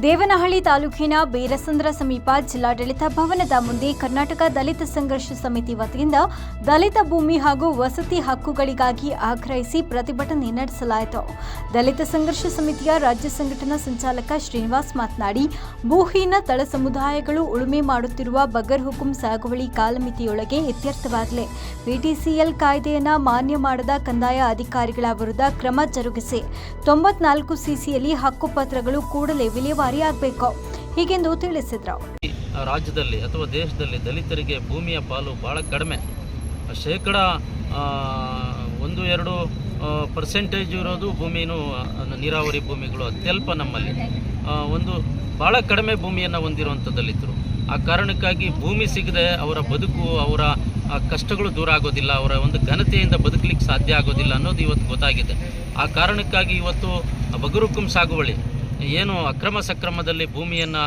ದೇವನಹಳ್ಳಿ ತಾಲೂಕಿನ ಬೇರಸಂದ್ರ ಸಮೀಪ ಜಿಲ್ಲಾಡಳಿತ ಭವನದ ಮುಂದೆ ಕರ್ನಾಟಕ ದಲಿತ ಸಂಘರ್ಷ ಸಮಿತಿ ವತಿಯಿಂದ ದಲಿತ ಭೂಮಿ ಹಾಗೂ ವಸತಿ ಹಕ್ಕುಗಳಿಗಾಗಿ ಆಗ್ರಹಿಸಿ ಪ್ರತಿಭಟನೆ ನಡೆಸಲಾಯಿತು. ದಲಿತ ಸಂಘರ್ಷ ಸಮಿತಿಯ ರಾಜ್ಯ ಸಂಘಟನಾ ಸಂಚಾಲಕ ಶ್ರೀನಿವಾಸ್ ಮಾತನಾಡಿ, ಭೂಹೀನ ತಳ ಸಮುದಾಯಗಳು ಉಳುಮೆ ಮಾಡುತ್ತಿರುವ ಬಗರ್ ಹುಕುಂ ಸಾಗುವಳಿ ಕಾಲಮಿತಿಯೊಳಗೆ ಇತ್ಯರ್ಥವಾಗಲಿ. ಬಿಟಿಸಿಎಲ್ ಕಾಯ್ದೆಯನ್ನ ಮಾನ್ಯ ಮಾಡದ ಕಂದಾಯ ಅಧಿಕಾರಿಗಳ ವಿರುದ್ಧ ಕ್ರಮ ಜರುಗಿಸಿ. ತೊಂಬತ್ನಾಲ್ಕು ಸಿಸಿಯಲ್ಲಿ ಹಕ್ಕುಪತ್ರಗಳು ಕೂಡಲೇ ವಿಲೇವಾರಿಯಾಗಬೇಕು ಹೀಗೆಂದು ತಿಳಿಸಿದರು. ರಾಜ್ಯದಲ್ಲಿ ಅಥವಾ ದೇಶದಲ್ಲಿ ದಲಿತರಿಗೆ ಭೂಮಿಯ ಪಾಲು ಭಾಳ ಕಡಿಮೆ. ಶೇಕಡ ಒಂದು, ಎರಡು ಪರ್ಸೆಂಟೇಜ್ ಇರೋದು ಭೂಮಿನೂ ನೀರಾವರಿ ಭೂಮಿಗಳು ಅತ್ಯಲ್ಪ ನಮ್ಮಲ್ಲಿ. ಒಂದು ಭಾಳ ಕಡಿಮೆ ಭೂಮಿಯನ್ನು ಹೊಂದಿರುವಂಥ ದಲಿತರು ಆ ಕಾರಣಕ್ಕಾಗಿ ಭೂಮಿ ಸಿಗದೆ ಅವರ ಬದುಕು, ಅವರ ಕಷ್ಟಗಳು ದೂರ ಆಗೋದಿಲ್ಲ, ಅವರ ಒಂದು ಘನತೆಯಿಂದ ಬದುಕಲಿಕ್ಕೆ ಸಾಧ್ಯ ಆಗೋದಿಲ್ಲ ಅನ್ನೋದು ಇವತ್ತು ಗೊತ್ತಾಗಿದೆ. ಆ ಕಾರಣಕ್ಕಾಗಿ ಇವತ್ತು ಬಗರುಕುಂ ಸಾಗುವಳಿ ಏನು ಅಕ್ರಮ ಸಕ್ರಮದಲ್ಲಿ ಭೂಮಿಯನ್ನು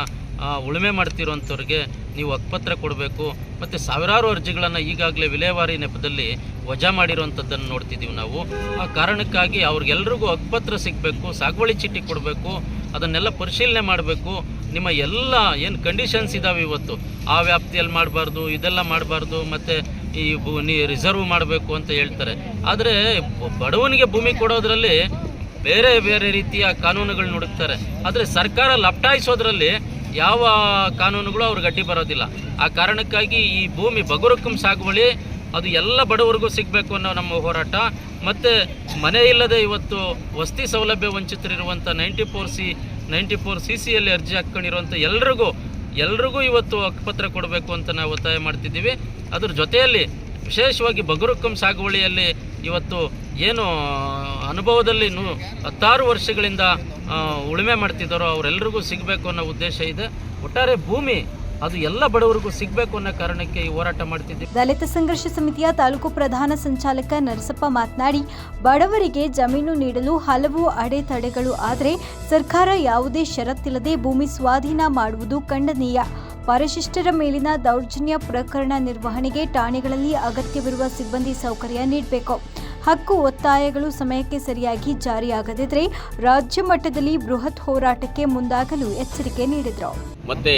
ಉಳುಮೆ ಮಾಡ್ತಿರೋಂಥವ್ರಿಗೆ ನೀವು ಹಕ್ಪತ್ರ ಕೊಡಬೇಕು. ಮತ್ತು ಸಾವಿರಾರು ಅರ್ಜಿಗಳನ್ನು ಈಗಾಗಲೇ ವಿಲೇವಾರಿ ನೆಪದಲ್ಲಿ ವಜಾ ಮಾಡಿರುವಂಥದ್ದನ್ನು ನೋಡ್ತಿದ್ದೀವಿ ನಾವು. ಆ ಕಾರಣಕ್ಕಾಗಿ ಅವ್ರಿಗೆಲ್ರಿಗೂ ಹಕ್ಪತ್ರ ಸಿಗಬೇಕು, ಸಾಗುವಳಿ ಚೀಟಿ ಕೊಡಬೇಕು, ಅದನ್ನೆಲ್ಲ ಪರಿಶೀಲನೆ ಮಾಡಬೇಕು. ನಿಮ್ಮ ಎಲ್ಲ ಏನು ಕಂಡೀಷನ್ಸ್ ಇದ್ದಾವೆ ಇವತ್ತು? ಆ ವ್ಯಾಪ್ತಿಯಲ್ಲಿ ಮಾಡಬಾರ್ದು, ಇದೆಲ್ಲ ಮಾಡಬಾರ್ದು, ಮತ್ತು ಈ ಭೂ ನೀ ರಿಸರ್ವ್ ಮಾಡಬೇಕು ಅಂತ ಹೇಳ್ತಾರೆ. ಆದರೆ ಬಡವನಿಗೆ ಭೂಮಿ ಕೊಡೋದ್ರಲ್ಲಿ ಬೇರೆ ಬೇರೆ ರೀತಿಯ ಕಾನೂನುಗಳು ನೋಡುತ್ತಾರೆ. ಆದರೆ ಸರ್ಕಾರ ಲಪ್ಟಾಯಿಸೋದ್ರಲ್ಲಿ ಯಾವ ಕಾನೂನುಗಳು ಅವ್ರಿಗೆ ಅಡ್ಡಿ ಬರೋದಿಲ್ಲ. ಆ ಕಾರಣಕ್ಕಾಗಿ ಈ ಭೂಮಿ ಬಗುರುಕಂ ಸಾಗುವಳಿ, ಅದು ಎಲ್ಲ ಬಡವರಿಗೂ ಸಿಗಬೇಕು ಅನ್ನೋ ನಮ್ಮ ಹೋರಾಟ. ಮತ್ತು ಮನೆ ಇಲ್ಲದೆ ಇವತ್ತು ವಸತಿ ಸೌಲಭ್ಯ ವಂಚಿತರಿರುವಂಥ ninety four C, ninety four C ಸಿಯಲ್ಲಿ ಅರ್ಜಿ ಹಾಕ್ಕೊಂಡಿರುವಂಥ ಎಲ್ರಿಗೂ ಎಲ್ರಿಗೂ ಇವತ್ತು ಹಕ್ಕುಪತ್ರ ಕೊಡಬೇಕು ಅಂತ ನಾವು ಒತ್ತಾಯ ಮಾಡ್ತಿದ್ದೀವಿ. ಅದ್ರ ಜೊತೆಯಲ್ಲಿ ವಿಶೇಷವಾಗಿ ಬಗುರುಕಂ ಸಾಗುವಳಿಯಲ್ಲಿ ಇವತ್ತು ಏನು ಅನುಭವದಲ್ಲಿ ಹತ್ತಾರು ವರ್ಷಗಳಿಂದ ಉಳುಮೆ ಮಾಡ್ತಿದ್ದಾರೋ ಅವರೆಲ್ಲರಿಗೂ ಸಿಗಬೇಕು ಅನ್ನೋ ಉದ್ದೇಶ ಇದೆ. ಒಟ್ಟಾರೆ ಭೂಮಿ, ಅದು ಎಲ್ಲ ಬಡವರಿಗೂ ಸಿಗಬೇಕು ಅನ್ನೋ ಕಾರಣಕ್ಕೆ ಈ ಹೋರಾಟ ಮಾಡ್ತಿದ್ದೀವಿ. ದಲಿತ ಸಂಘರ್ಷ ಸಮಿತಿಯ ತಾಲೂಕು ಪ್ರಧಾನ ಸಂಚಾಲಕ ನರಸಪ್ಪ ಮಾತನಾಡಿ, ಬಡವರಿಗೆ ಜಮೀನು ನೀಡಲು ಹಲವು ಅಡೆತಡೆಗಳು ಆದರೆ ಸರ್ಕಾರ ಯಾವುದೇ ಷರತ್ತಿಲ್ಲದೆ ಭೂಮಿ ಸ್ವಾಧೀನ ಮಾಡುವುದು ಖಂಡನೀಯ. ಪರಿಶಿಷ್ಟರ ಮೇಲಿನ ದೌರ್ಜನ್ಯ ಪ್ರಕರಣ ನಿರ್ವಹಣೆಗೆ ಠಾಣೆಗಳಲ್ಲಿ ಅಗತ್ಯವಿರುವ ಸಿಬ್ಬಂದಿ ಸೌಕರ್ಯ ನೀಡಬೇಕು. ಹಕ್ಕು ಒತ್ತಾಯಗಳು ಸಮಯಕ್ಕೆ ಸರಿಯಾಗಿ ಜಾರಿಯಾಗದಿದ್ದರೆ ರಾಜ್ಯ ಮಟ್ಟದಲ್ಲಿ ಬೃಹತ್ ಹೋರಾಟಕ್ಕೆ ಮುಂದಾಗಲು ಎಚ್ಚರಿಕೆ ನೀಡಿದರು. ಮತ್ತೆ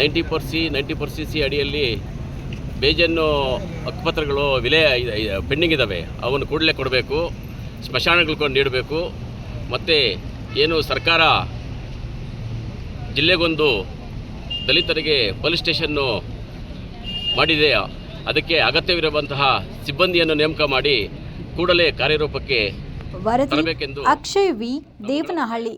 ninety four C, ninety four C C ಅಡಿಯಲ್ಲಿ ಬೇಜನ್ನು ಹಕ್ಕುಪತ್ರಗಳು ವಿಲೇ ಪೆಂಡಿಂಗ್ ಇದ್ದಾವೆ ಅವನ್ನು ಕೂಡಲೇ ಕೊಡಬೇಕು, ಸ್ಮಶಾನಗಳು ನೀಡಬೇಕು. ಮತ್ತು ಏನು ಸರ್ಕಾರ ಜಿಲ್ಲೆಗೊಂದು ದಲಿತರಿಗೆ ಪೊಲೀಸ್ ಸ್ಟೇಷನ್ನು ಮಾಡಿದೆ. ಅದಕ್ಕೆ ಅಗತ್ಯವಿರುವಂತಹ ಸಿಬ್ಬಂದಿಯನ್ನು ನೇಮಕ ಮಾಡಿ ಕೂಡಲೇ ಕಾರ್ಯರೂಪಕ್ಕೆ ವರದಿ ತರಬೇಕೆಂದು ಅಕ್ಷಯ್ ವಿ. ದೇವನಹಳ್ಳಿ.